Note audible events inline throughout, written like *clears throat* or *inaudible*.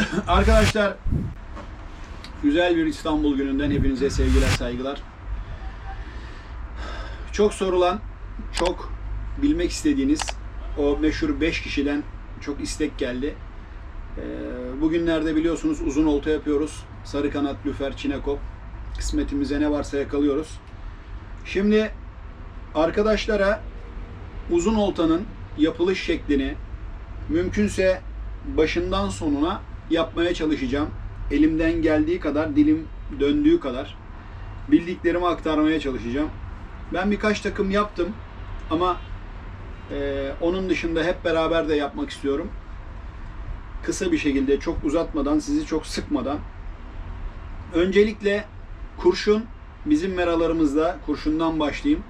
*coughs* Arkadaşlar güzel bir İstanbul gününden hepinize sevgiler saygılar. Çok sorulan, çok bilmek istediğiniz o meşhur 5 kişiden çok istek geldi. Ee, Bugünlerde biliyorsunuz uzun olta yapıyoruz. Sarı kanat, lüfer, çinekop. Kısmetimize ne varsa yakalıyoruz. Şimdi arkadaşlara uzun oltanın yapılış şeklini mümkünse başından sonuna yapmaya çalışacağım. Elimden geldiği kadar, dilim döndüğü kadar bildiklerimi aktarmaya çalışacağım. Ben birkaç takım yaptım ama e, onun dışında hep beraber de yapmak istiyorum. Kısa bir şekilde, çok uzatmadan, sizi çok sıkmadan. Öncelikle kurşun bizim meralarımızda, kurşundan başlayayım.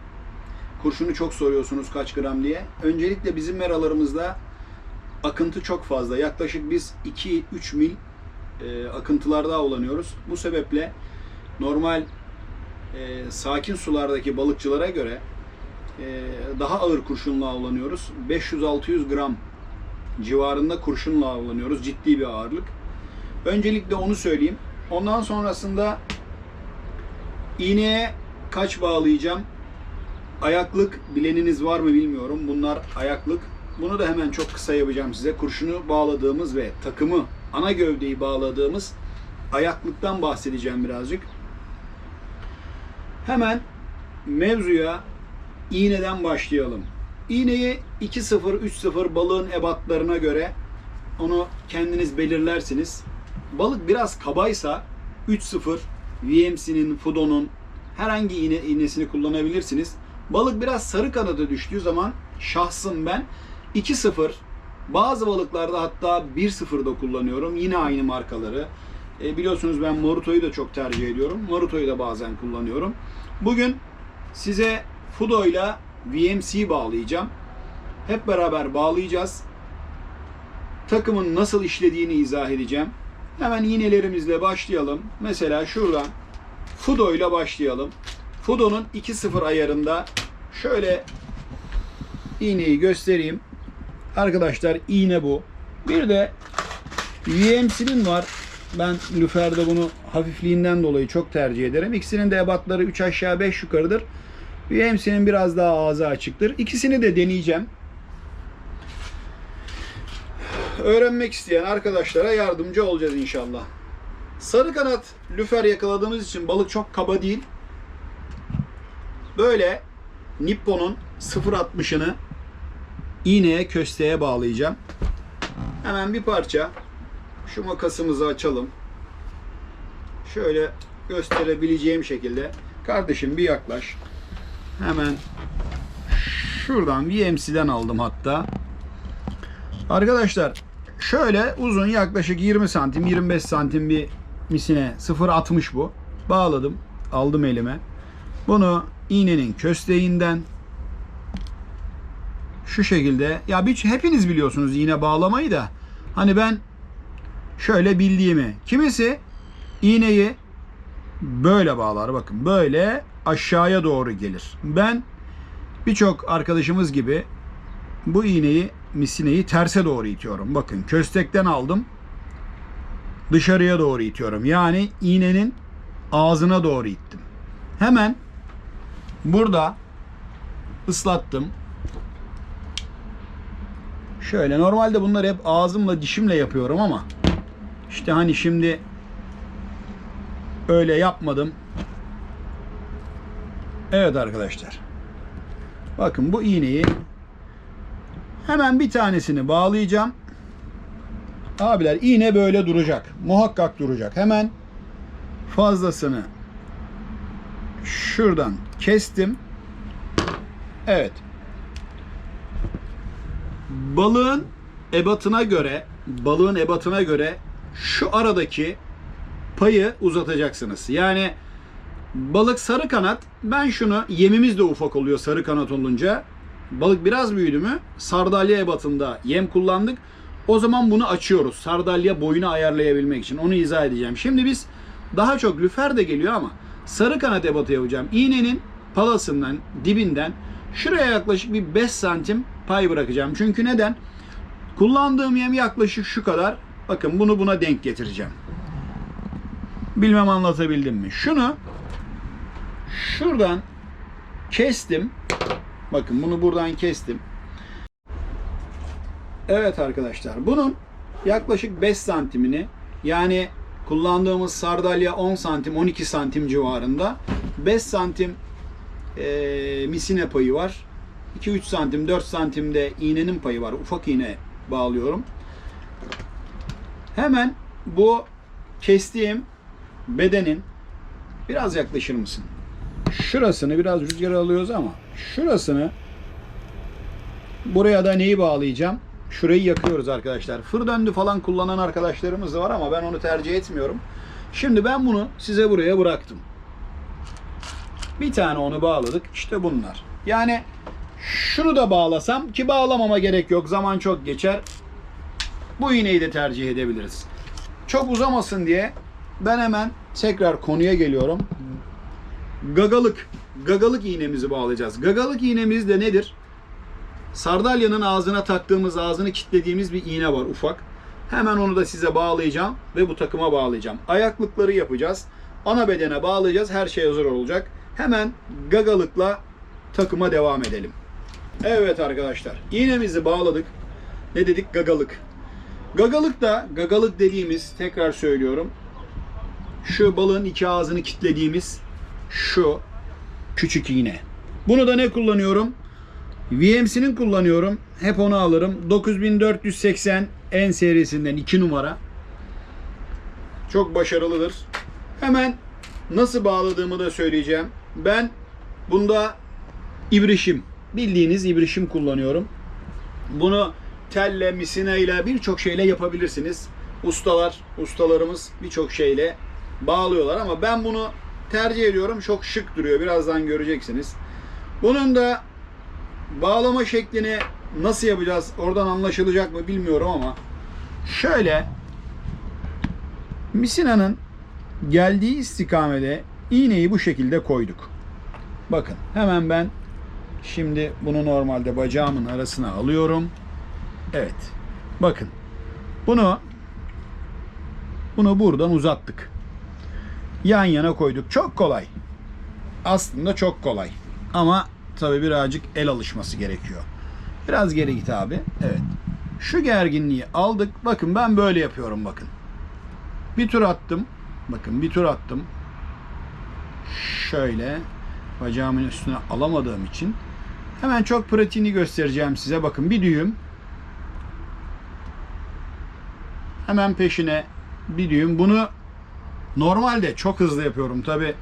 Kurşunu çok soruyorsunuz kaç gram diye. Öncelikle bizim meralarımızda akıntı çok fazla. Yaklaşık biz 2-3 mil e, akıntılarda avlanıyoruz. Bu sebeple normal e, sakin sulardaki balıkçılara göre e, daha ağır kurşunla avlanıyoruz. 500-600 gram civarında kurşunla avlanıyoruz. Ciddi bir ağırlık. Öncelikle onu söyleyeyim. Ondan sonrasında iğneye kaç bağlayacağım? Ayaklık bileniniz var mı bilmiyorum. Bunlar ayaklık. Bunu da hemen çok kısa yapacağım size. Kurşunu bağladığımız ve takımı, ana gövdeyi bağladığımız ayaklıktan bahsedeceğim birazcık. Hemen mevzuya iğneden başlayalım. İğneyi 2-0, 3-0 balığın ebatlarına göre onu kendiniz belirlersiniz. Balık biraz kabaysa 3-0 VMC'nin, Fudo'nun herhangi iğne, iğnesini kullanabilirsiniz. Balık biraz sarı kanada düştüğü zaman şahsım ben 2-0 bazı balıklarda hatta 1-0 da kullanıyorum. Yine aynı markaları. E, biliyorsunuz ben Maruto'yu da çok tercih ediyorum. Maruto'yu da bazen kullanıyorum. Bugün size Fudo ile VMC bağlayacağım. Hep beraber bağlayacağız. Takımın nasıl işlediğini izah edeceğim. Hemen iğnelerimizle başlayalım. Mesela şuradan Fudo ile başlayalım. Fudo'nun 2-0 ayarında şöyle iğneyi göstereyim. Arkadaşlar iğne bu. Bir de VMC'nin var. Ben lüferde bunu hafifliğinden dolayı çok tercih ederim. İkisinin de ebatları 3 aşağı 5 yukarıdır. VMC'nin biraz daha ağzı açıktır. İkisini de deneyeceğim. Öğrenmek isteyen arkadaşlara yardımcı olacağız inşallah. Sarı kanat lüfer yakaladığımız için balık çok kaba değil. Böyle Nippon'un 0.60'ını iğneye kösteğe bağlayacağım. Hemen bir parça şu makasımızı açalım. Şöyle gösterebileceğim şekilde. Kardeşim bir yaklaş. Hemen şuradan VMC'den aldım hatta. Arkadaşlar şöyle uzun yaklaşık 20 santim 25 santim bir misine 0.60 bu. Bağladım. Aldım elime. Bunu iğnenin kösteğinden şu şekilde ya bir, hepiniz biliyorsunuz iğne bağlamayı da hani ben şöyle bildiğimi kimisi iğneyi böyle bağlar bakın böyle aşağıya doğru gelir. Ben birçok arkadaşımız gibi bu iğneyi misineyi terse doğru itiyorum. Bakın köstekten aldım dışarıya doğru itiyorum. Yani iğnenin ağzına doğru ittim. Hemen burada ıslattım. Şöyle normalde bunları hep ağzımla dişimle yapıyorum ama işte hani şimdi öyle yapmadım. Evet arkadaşlar. Bakın bu iğneyi hemen bir tanesini bağlayacağım. Abiler iğne böyle duracak. Muhakkak duracak. Hemen fazlasını şuradan kestim. Evet. Balığın ebatına göre, balığın ebatına göre şu aradaki payı uzatacaksınız. Yani balık sarı kanat, ben şunu yemimiz de ufak oluyor sarı kanat olunca. Balık biraz büyüdü mü sardalya ebatında yem kullandık. O zaman bunu açıyoruz. Sardalya boyunu ayarlayabilmek için. Onu izah edeceğim. Şimdi biz daha çok lüfer de geliyor ama sarı kanat ebatı yapacağım. İğnenin palasından, dibinden şuraya yaklaşık bir 5 santim pay bırakacağım. Çünkü neden? Kullandığım yem yaklaşık şu kadar. Bakın bunu buna denk getireceğim. Bilmem anlatabildim mi? Şunu şuradan kestim. Bakın bunu buradan kestim. Evet arkadaşlar bunun yaklaşık 5 santimini yani kullandığımız sardalya 10 santim 12 santim civarında 5 santim e, misine payı var. 2-3 santim 4 santimde iğnenin payı var. Ufak iğne bağlıyorum. Hemen bu kestiğim bedenin biraz yaklaşır mısın? Şurasını biraz rüzgar alıyoruz ama şurasını buraya da neyi bağlayacağım? Şurayı yakıyoruz arkadaşlar. Fır döndü falan kullanan arkadaşlarımız da var ama ben onu tercih etmiyorum. Şimdi ben bunu size buraya bıraktım. Bir tane onu bağladık. İşte bunlar. Yani şunu da bağlasam ki bağlamama gerek yok. Zaman çok geçer. Bu iğneyi de tercih edebiliriz. Çok uzamasın diye ben hemen tekrar konuya geliyorum. Gagalık. Gagalık iğnemizi bağlayacağız. Gagalık iğnemiz de nedir? Sardalyanın ağzına taktığımız, ağzını kilitlediğimiz bir iğne var ufak. Hemen onu da size bağlayacağım ve bu takıma bağlayacağım. Ayaklıkları yapacağız. Ana bedene bağlayacağız. Her şey hazır olacak. Hemen gagalıkla takıma devam edelim. Evet arkadaşlar. iğnemizi bağladık. Ne dedik? Gagalık. Gagalık da, gagalık dediğimiz, tekrar söylüyorum. Şu balığın iki ağzını kilitlediğimiz şu küçük iğne. Bunu da ne kullanıyorum? VMC'nin kullanıyorum. Hep onu alırım. 9480 N serisinden 2 numara. Çok başarılıdır. Hemen nasıl bağladığımı da söyleyeceğim. Ben bunda ibrişim, bildiğiniz ibrişim kullanıyorum. Bunu telle, misineyle birçok şeyle yapabilirsiniz. Ustalar, ustalarımız birçok şeyle bağlıyorlar ama ben bunu tercih ediyorum. Çok şık duruyor. Birazdan göreceksiniz. Bunun da bağlama şeklini nasıl yapacağız? Oradan anlaşılacak mı bilmiyorum ama şöyle misinanın geldiği istikamede iğneyi bu şekilde koyduk. Bakın hemen ben şimdi bunu normalde bacağımın arasına alıyorum. Evet. Bakın. Bunu bunu buradan uzattık. Yan yana koyduk. Çok kolay. Aslında çok kolay. Ama tabi birazcık el alışması gerekiyor. Biraz geri git abi. Evet. Şu gerginliği aldık. Bakın ben böyle yapıyorum bakın. Bir tur attım. Bakın bir tur attım. Şöyle bacağımın üstüne alamadığım için hemen çok pratiğini göstereceğim size. Bakın bir düğüm. Hemen peşine bir düğüm. Bunu normalde çok hızlı yapıyorum tabi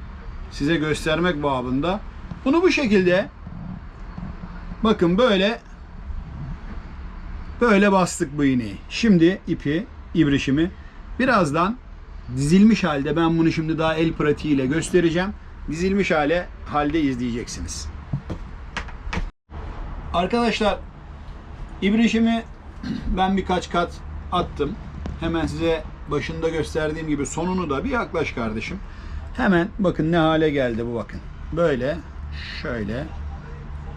size göstermek babında. Bunu bu şekilde bakın böyle böyle bastık bu iğneyi. Şimdi ipi, ibrişimi birazdan dizilmiş halde ben bunu şimdi daha el pratiğiyle göstereceğim. Dizilmiş hale halde izleyeceksiniz. Arkadaşlar ibrişimi ben birkaç kat attım. Hemen size başında gösterdiğim gibi sonunu da bir yaklaş kardeşim. Hemen bakın ne hale geldi bu bakın. Böyle şöyle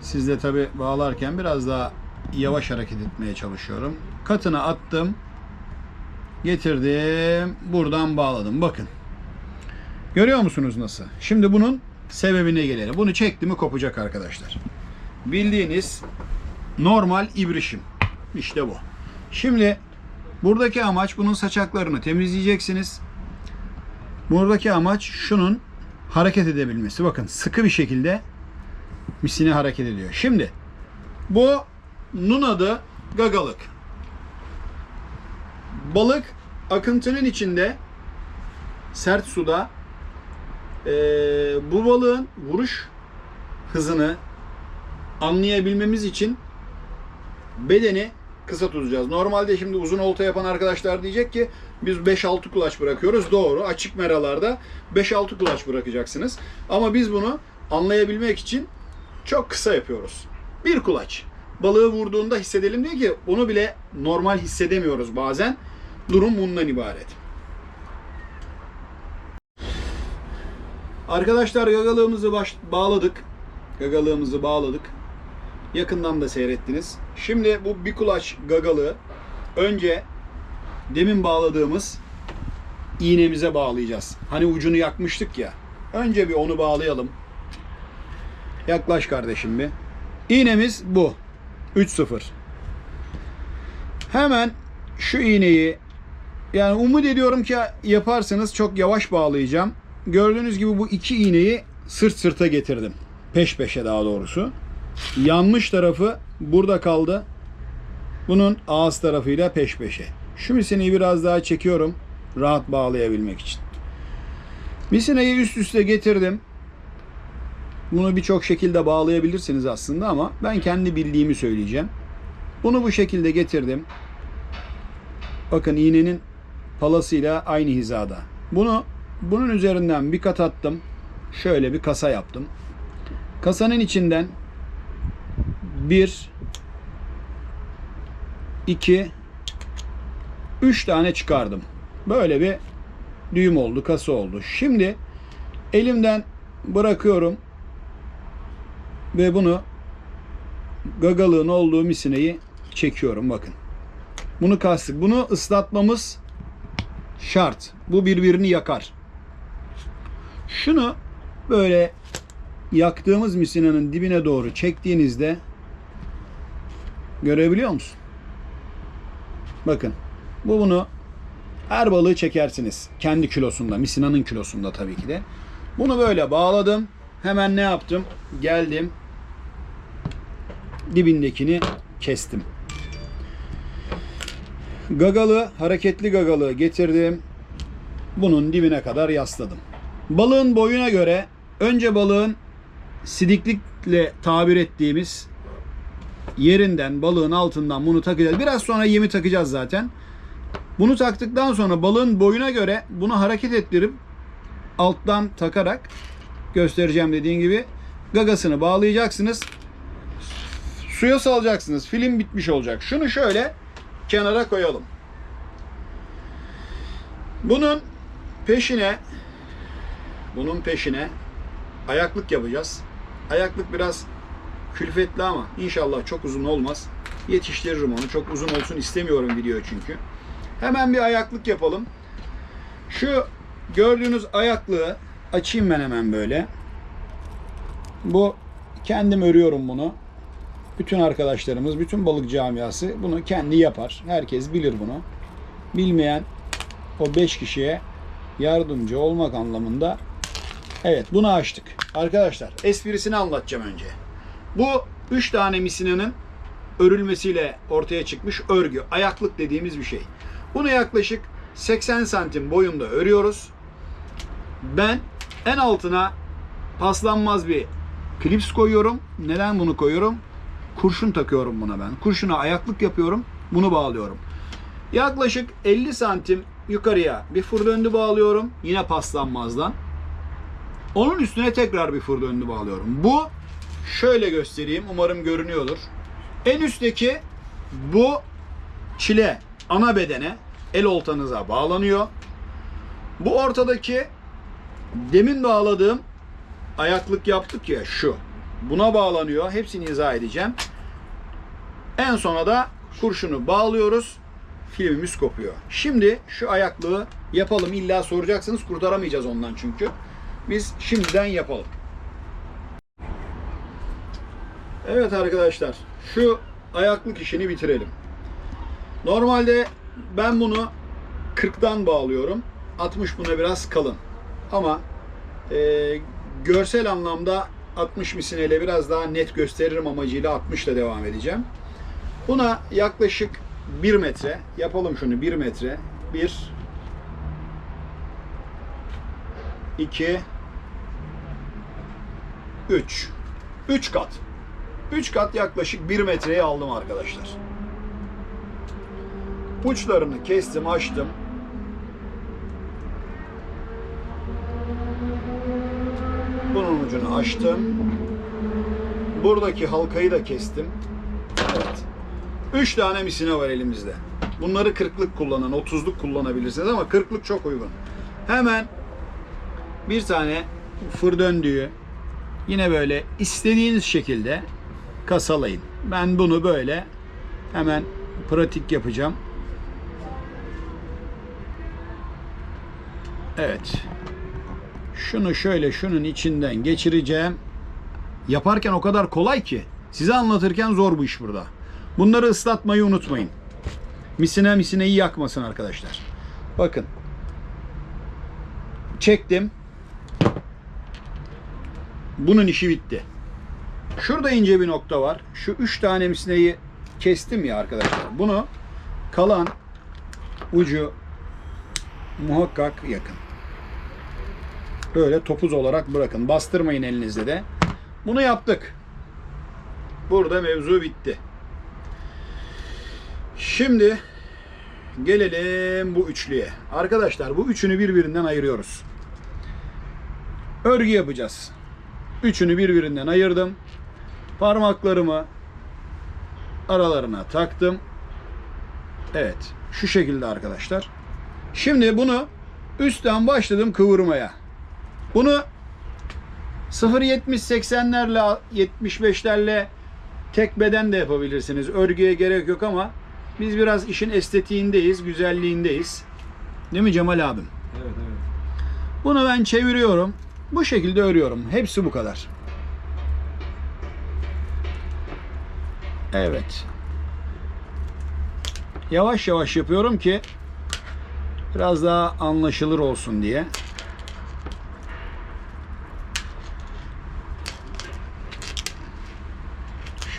siz de tabi bağlarken biraz daha yavaş hareket etmeye çalışıyorum. Katına attım. Getirdim. Buradan bağladım. Bakın. Görüyor musunuz nasıl? Şimdi bunun sebebine gelelim. Bunu çekti mi kopacak arkadaşlar. Bildiğiniz normal ibrişim. İşte bu. Şimdi buradaki amaç bunun saçaklarını temizleyeceksiniz. Buradaki amaç şunun hareket edebilmesi. Bakın sıkı bir şekilde misine hareket ediyor. Şimdi bu nun adı gagalık. Balık akıntının içinde sert suda eee, bu balığın vuruş hızını anlayabilmemiz için bedeni kısa tutacağız. Normalde şimdi uzun olta yapan arkadaşlar diyecek ki biz 5-6 kulaç bırakıyoruz. Doğru. Açık meralarda 5-6 kulaç bırakacaksınız. Ama biz bunu anlayabilmek için çok kısa yapıyoruz. Bir kulaç. Balığı vurduğunda hissedelim diye ki bunu bile normal hissedemiyoruz bazen. Durum bundan ibaret. Arkadaşlar gagalığımızı baş, bağladık. Gagalığımızı bağladık. Yakından da seyrettiniz. Şimdi bu bir kulaç gagalığı önce demin bağladığımız iğnemize bağlayacağız. Hani ucunu yakmıştık ya. Önce bir onu bağlayalım. Yaklaş kardeşim bir. İğnemiz bu. 3-0. Hemen şu iğneyi yani umut ediyorum ki yaparsınız çok yavaş bağlayacağım. Gördüğünüz gibi bu iki iğneyi sırt sırta getirdim. Peş peşe daha doğrusu. Yanmış tarafı burada kaldı. Bunun ağız tarafıyla peş peşe. Şu misineyi biraz daha çekiyorum. Rahat bağlayabilmek için. Misineyi üst üste getirdim. Bunu birçok şekilde bağlayabilirsiniz aslında ama ben kendi bildiğimi söyleyeceğim. Bunu bu şekilde getirdim. Bakın iğnenin palasıyla aynı hizada. Bunu bunun üzerinden bir kat attım. Şöyle bir kasa yaptım. Kasanın içinden bir, iki, üç tane çıkardım. Böyle bir düğüm oldu, kasa oldu. Şimdi elimden bırakıyorum ve bunu gagalığın olduğu misineyi çekiyorum bakın. Bunu kastık. Bunu ıslatmamız şart. Bu birbirini yakar. Şunu böyle yaktığımız misinenin dibine doğru çektiğinizde görebiliyor musun? Bakın. Bu bunu her balığı çekersiniz. Kendi kilosunda, misinanın kilosunda tabii ki de. Bunu böyle bağladım. Hemen ne yaptım? Geldim. Dibindekini kestim. Gagalı, hareketli gagalı getirdim. Bunun dibine kadar yasladım. Balığın boyuna göre önce balığın sidiklikle tabir ettiğimiz yerinden, balığın altından bunu takacağız. Biraz sonra yemi takacağız zaten. Bunu taktıktan sonra balığın boyuna göre bunu hareket ettirip alttan takarak göstereceğim dediğim gibi gagasını bağlayacaksınız. Suya salacaksınız. Film bitmiş olacak. Şunu şöyle kenara koyalım. Bunun peşine bunun peşine ayaklık yapacağız. Ayaklık biraz külfetli ama inşallah çok uzun olmaz. Yetiştiririm onu. Çok uzun olsun istemiyorum video çünkü. Hemen bir ayaklık yapalım. Şu gördüğünüz ayaklığı açayım ben hemen böyle. Bu kendim örüyorum bunu. Bütün arkadaşlarımız, bütün balık camiası bunu kendi yapar. Herkes bilir bunu. Bilmeyen o 5 kişiye yardımcı olmak anlamında Evet bunu açtık. Arkadaşlar esprisini anlatacağım önce. Bu 3 tane misinanın örülmesiyle ortaya çıkmış örgü. Ayaklık dediğimiz bir şey. Bunu yaklaşık 80 santim boyunda örüyoruz. Ben en altına paslanmaz bir klips koyuyorum. Neden bunu koyuyorum? Kurşun takıyorum buna ben. Kurşuna ayaklık yapıyorum. Bunu bağlıyorum. Yaklaşık 50 santim yukarıya bir fır döndü bağlıyorum. Yine paslanmazdan. Onun üstüne tekrar bir fır döndü bağlıyorum. Bu şöyle göstereyim. Umarım görünüyordur. En üstteki bu çile ana bedene el oltanıza bağlanıyor. Bu ortadaki demin bağladığım ayaklık yaptık ya şu. Buna bağlanıyor. Hepsini izah edeceğim. En sona da kurşunu bağlıyoruz. Filmimiz kopuyor. Şimdi şu ayaklığı yapalım. İlla soracaksınız. Kurtaramayacağız ondan çünkü. Biz şimdiden yapalım. Evet arkadaşlar. Şu ayaklık işini bitirelim. Normalde ben bunu 40'tan bağlıyorum. 60 buna biraz kalın. Ama e, görsel anlamda 60 misineyle biraz daha net gösteririm amacıyla 60 ile devam edeceğim. Buna yaklaşık 1 metre yapalım şunu 1 metre 1 2 3 3 kat 3 kat yaklaşık 1 metreye aldım arkadaşlar. Uçlarını kestim, açtım. Bunun ucunu açtım. Buradaki halkayı da kestim. Evet. 3 tane misine var elimizde. Bunları 40'lık kullanın, 30'luk kullanabilirsiniz ama 40'lık çok uygun. Hemen bir tane fır döndüğü yine böyle istediğiniz şekilde kasalayın. Ben bunu böyle hemen pratik yapacağım. Evet. Şunu şöyle şunun içinden geçireceğim. Yaparken o kadar kolay ki. Size anlatırken zor bu iş burada. Bunları ıslatmayı unutmayın. Misine misineyi yakmasın arkadaşlar. Bakın. Çektim. Bunun işi bitti. Şurada ince bir nokta var. Şu üç tane misineyi kestim ya arkadaşlar. Bunu kalan ucu muhakkak yakın. Böyle topuz olarak bırakın. Bastırmayın elinizde de. Bunu yaptık. Burada mevzu bitti. Şimdi gelelim bu üçlüye. Arkadaşlar bu üçünü birbirinden ayırıyoruz. Örgü yapacağız. Üçünü birbirinden ayırdım. Parmaklarımı aralarına taktım. Evet. Şu şekilde arkadaşlar. Şimdi bunu üstten başladım kıvırmaya. Bunu 0.70-80'lerle 75'lerle tek beden de yapabilirsiniz. Örgüye gerek yok ama biz biraz işin estetiğindeyiz, güzelliğindeyiz. Değil mi Cemal abim? Evet evet. Bunu ben çeviriyorum. Bu şekilde örüyorum. Hepsi bu kadar. Evet. Yavaş yavaş yapıyorum ki biraz daha anlaşılır olsun diye.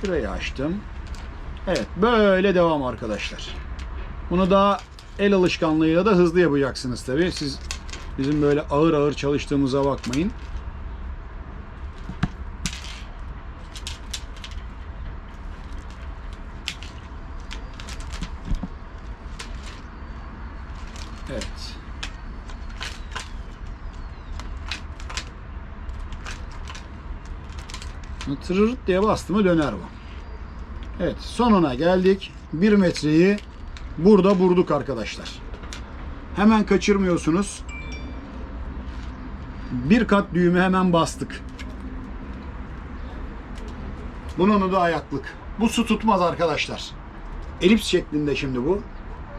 Şurayı açtım. Evet, böyle devam arkadaşlar. Bunu daha el alışkanlığıyla da hızlı yapacaksınız tabii. Siz bizim böyle ağır ağır çalıştığımıza bakmayın. Evet. Tırırt diye bastı mı döner bu. Evet sonuna geldik. Bir metreyi burada vurduk arkadaşlar. Hemen kaçırmıyorsunuz. Bir kat düğümü hemen bastık. Bunun da ayaklık. Bu su tutmaz arkadaşlar. Elips şeklinde şimdi bu.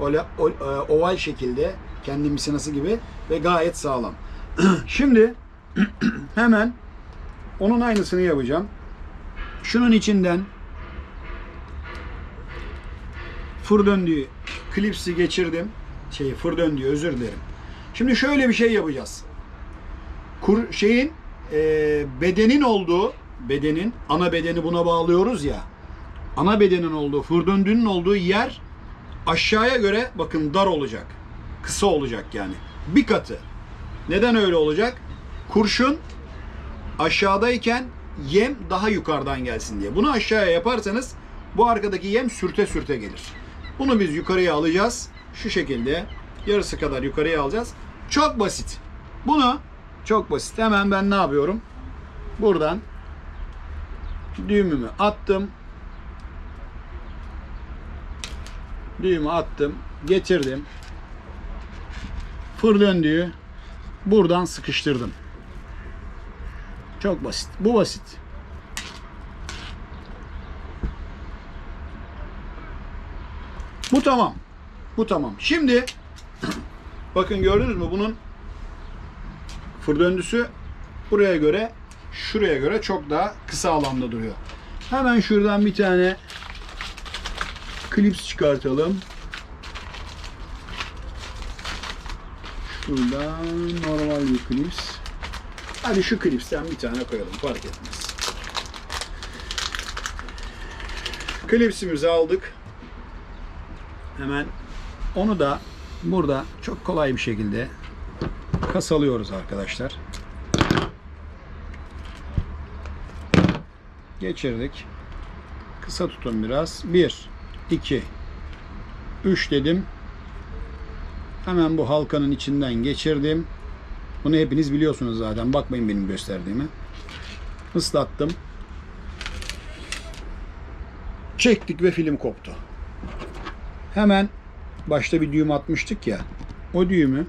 Öyle e, oval şekilde kendi misinası gibi ve gayet sağlam. *clears throat* şimdi *clears throat* hemen onun aynısını yapacağım. Şunun içinden fır döndüğü klipsi geçirdim. Şey fır döndüğü özür dilerim. Şimdi şöyle bir şey yapacağız. Kur şeyin e, bedenin olduğu bedenin ana bedeni buna bağlıyoruz ya. Ana bedenin olduğu fır döndüğünün olduğu yer aşağıya göre bakın dar olacak. Kısa olacak yani. Bir katı. Neden öyle olacak? Kurşun aşağıdayken yem daha yukarıdan gelsin diye. Bunu aşağıya yaparsanız bu arkadaki yem sürte sürte gelir. Bunu biz yukarıya alacağız. Şu şekilde yarısı kadar yukarıya alacağız. Çok basit. Bunu çok basit. Hemen ben ne yapıyorum? Buradan düğümümü attım. Düğümü attım. Getirdim. Fır döndüğü buradan sıkıştırdım. Çok basit. Bu basit. Bu tamam. Bu tamam. Şimdi *clears throat* bakın gördünüz mü bunun fır döndüsü buraya göre şuraya göre çok daha kısa alanda duruyor. Hemen şuradan bir tane klips çıkartalım. Şuradan normal bir klips. Hadi şu klipsten bir tane koyalım fark etmez. Klipsimizi aldık. Hemen onu da burada çok kolay bir şekilde kasalıyoruz arkadaşlar. Geçirdik. Kısa tutun biraz. 1 2 3 dedim. Hemen bu halkanın içinden geçirdim. Bunu hepiniz biliyorsunuz zaten. Bakmayın benim gösterdiğime. Islattım. Çektik ve film koptu. Hemen başta bir düğüm atmıştık ya. O düğümü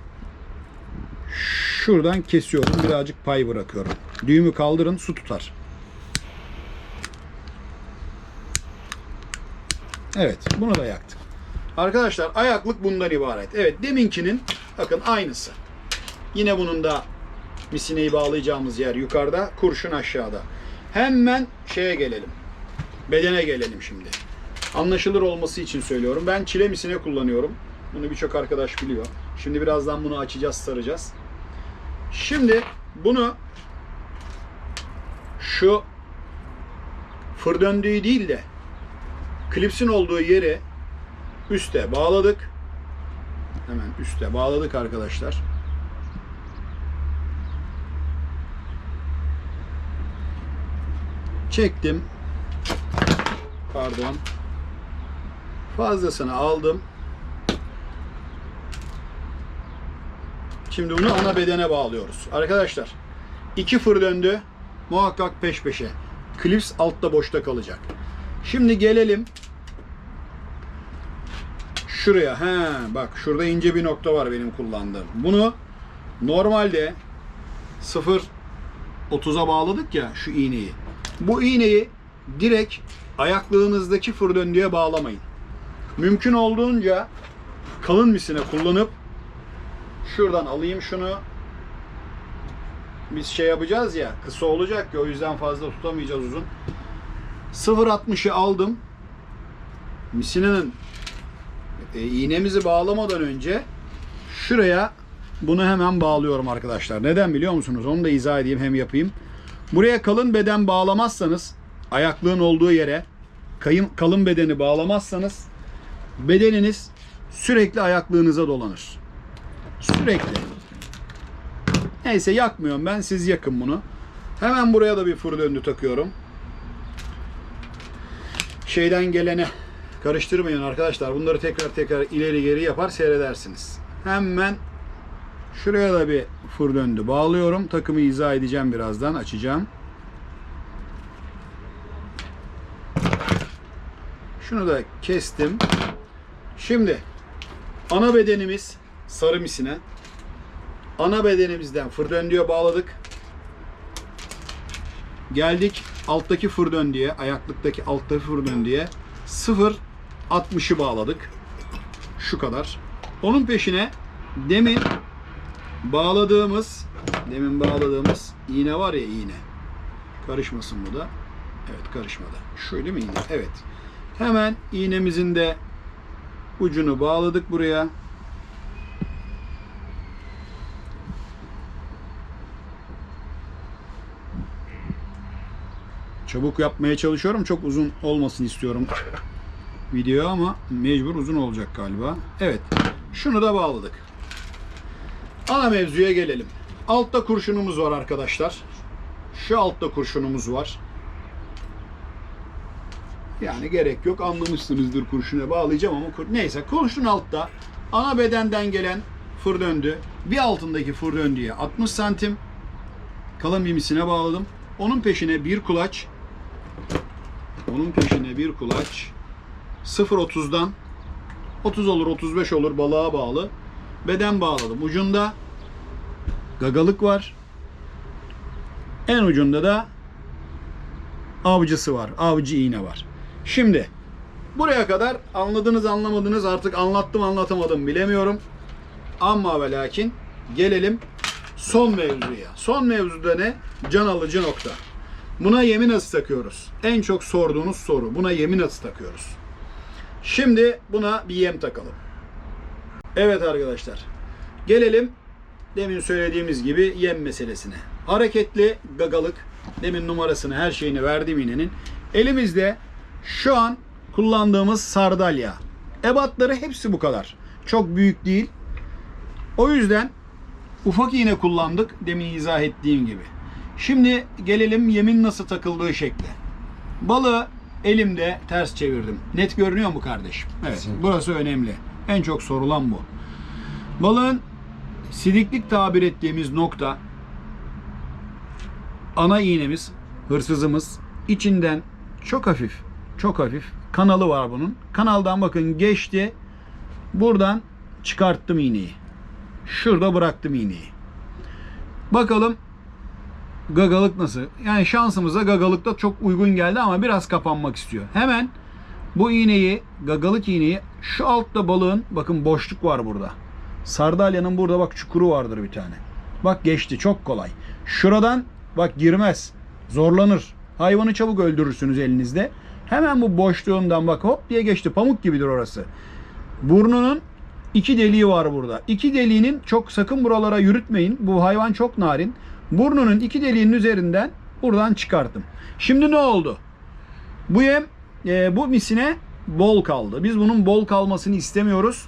şuradan kesiyorum. Birazcık pay bırakıyorum. Düğümü kaldırın su tutar. Evet bunu da yaktık. Arkadaşlar ayaklık bundan ibaret. Evet deminkinin bakın aynısı. Yine bunun da misineyi bağlayacağımız yer yukarıda, kurşun aşağıda. Hemen şeye gelelim. Bedene gelelim şimdi. Anlaşılır olması için söylüyorum. Ben çile misine kullanıyorum. Bunu birçok arkadaş biliyor. Şimdi birazdan bunu açacağız, saracağız. Şimdi bunu şu fır döndüğü değil de klipsin olduğu yere üste bağladık. Hemen üste bağladık arkadaşlar. Çektim. Pardon. Fazlasını aldım. Şimdi bunu ana bedene bağlıyoruz. Arkadaşlar iki fır döndü. Muhakkak peş peşe. Klips altta boşta kalacak. Şimdi gelelim şuraya. He, bak şurada ince bir nokta var benim kullandığım. Bunu normalde 0 30'a bağladık ya şu iğneyi. Bu iğneyi direkt ayaklığınızdaki fır döndüğe bağlamayın. Mümkün olduğunca kalın misine kullanıp şuradan alayım şunu. Biz şey yapacağız ya kısa olacak ya o yüzden fazla tutamayacağız uzun. 0.60'ı aldım. Misinenin e, iğnemizi bağlamadan önce şuraya bunu hemen bağlıyorum arkadaşlar. Neden biliyor musunuz? Onu da izah edeyim hem yapayım. Buraya kalın beden bağlamazsanız ayaklığın olduğu yere kayın, kalın bedeni bağlamazsanız bedeniniz sürekli ayaklığınıza dolanır. Sürekli. Neyse yakmıyorum ben. Siz yakın bunu. Hemen buraya da bir fır takıyorum. Şeyden gelene karıştırmayın arkadaşlar. Bunları tekrar tekrar ileri geri yapar seyredersiniz. Hemen şuraya da bir fır döndü bağlıyorum. Takımı izah edeceğim birazdan. Açacağım. Şunu da kestim. Şimdi ana bedenimiz sarı misine. Ana bedenimizden fır döndüğe bağladık. Geldik alttaki fır döndüğe, ayaklıktaki alttaki fır döndüğe 0 60'ı bağladık. Şu kadar. Onun peşine demin bağladığımız demin bağladığımız iğne var ya iğne. Karışmasın bu da. Evet karışmadı. Şöyle mi iğne? Evet. Hemen iğnemizin de ucunu bağladık buraya. Çabuk yapmaya çalışıyorum. Çok uzun olmasın istiyorum video ama mecbur uzun olacak galiba. Evet. Şunu da bağladık. Ana mevzuya gelelim. Altta kurşunumuz var arkadaşlar. Şu altta kurşunumuz var. Yani gerek yok. Anlamışsınızdır kurşuna bağlayacağım ama kur... neyse kurşun altta. Ana bedenden gelen fır döndü. Bir altındaki fır döndüye 60 santim kalın bir misine bağladım. Onun peşine bir kulaç onun peşine bir kulaç 0.30'dan 30 olur 35 olur balığa bağlı beden bağladım. Ucunda gagalık var. En ucunda da avcısı var. Avcı iğne var. Şimdi buraya kadar anladınız anlamadınız artık anlattım anlatamadım bilemiyorum. Ama ve lakin gelelim son mevzuya. Son mevzuda ne? Can alıcı nokta. Buna yemin nasıl takıyoruz? En çok sorduğunuz soru. Buna yemin nasıl takıyoruz? Şimdi buna bir yem takalım. Evet arkadaşlar. Gelelim demin söylediğimiz gibi yem meselesine. Hareketli gagalık. Demin numarasını her şeyini verdim iğnenin. Elimizde şu an kullandığımız sardalya. Ebatları hepsi bu kadar. Çok büyük değil. O yüzden ufak iğne kullandık demin izah ettiğim gibi. Şimdi gelelim yemin nasıl takıldığı şekle. Balığı elimde ters çevirdim. Net görünüyor mu kardeşim? Evet. Burası önemli. En çok sorulan bu. Balığın sidiklik tabir ettiğimiz nokta ana iğnemiz, hırsızımız içinden çok hafif, çok hafif kanalı var bunun. Kanaldan bakın geçti. Buradan çıkarttım iğneyi. Şurada bıraktım iğneyi. Bakalım gagalık nasıl? Yani şansımıza gagalıkta çok uygun geldi ama biraz kapanmak istiyor. Hemen bu iğneyi, gagalık iğneyi şu altta balığın bakın boşluk var burada. Sardalyanın burada bak çukuru vardır bir tane. Bak geçti çok kolay. Şuradan bak girmez. Zorlanır. Hayvanı çabuk öldürürsünüz elinizde. Hemen bu boşluğundan bak hop diye geçti. Pamuk gibidir orası. Burnunun iki deliği var burada. İki deliğinin çok sakın buralara yürütmeyin. Bu hayvan çok narin. Burnunun iki deliğinin üzerinden buradan çıkarttım. Şimdi ne oldu? Bu yem e, bu misine bol kaldı. Biz bunun bol kalmasını istemiyoruz.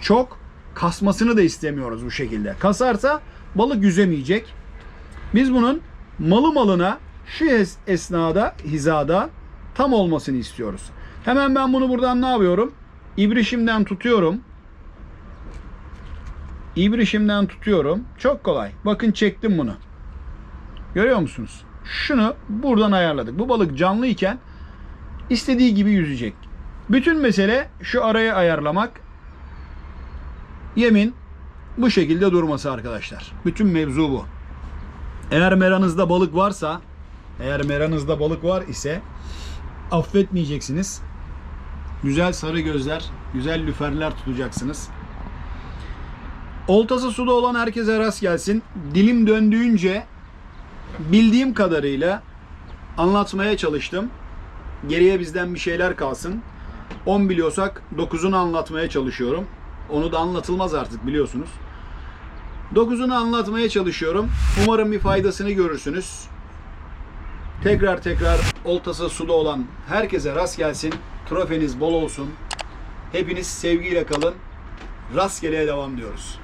Çok kasmasını da istemiyoruz bu şekilde. Kasarsa balık yüzemeyecek. Biz bunun malı malına şu es- esnada hizada tam olmasını istiyoruz. Hemen ben bunu buradan ne yapıyorum? İbrişimden tutuyorum. İbrişimden tutuyorum. Çok kolay. Bakın çektim bunu. Görüyor musunuz? Şunu buradan ayarladık. Bu balık canlı iken istediği gibi yüzecek. Bütün mesele şu arayı ayarlamak. Yemin bu şekilde durması arkadaşlar. Bütün mevzu bu. Eğer meranızda balık varsa, eğer meranızda balık var ise affetmeyeceksiniz. Güzel sarı gözler, güzel lüferler tutacaksınız. Oltası suda olan herkese rast gelsin. Dilim döndüğünce bildiğim kadarıyla anlatmaya çalıştım. Geriye bizden bir şeyler kalsın. 10 biliyorsak 9'unu anlatmaya çalışıyorum. Onu da anlatılmaz artık biliyorsunuz. 9'unu anlatmaya çalışıyorum. Umarım bir faydasını görürsünüz. Tekrar tekrar oltası suda olan herkese rast gelsin. Trofeniz bol olsun. Hepiniz sevgiyle kalın. Rastgeleye devam diyoruz.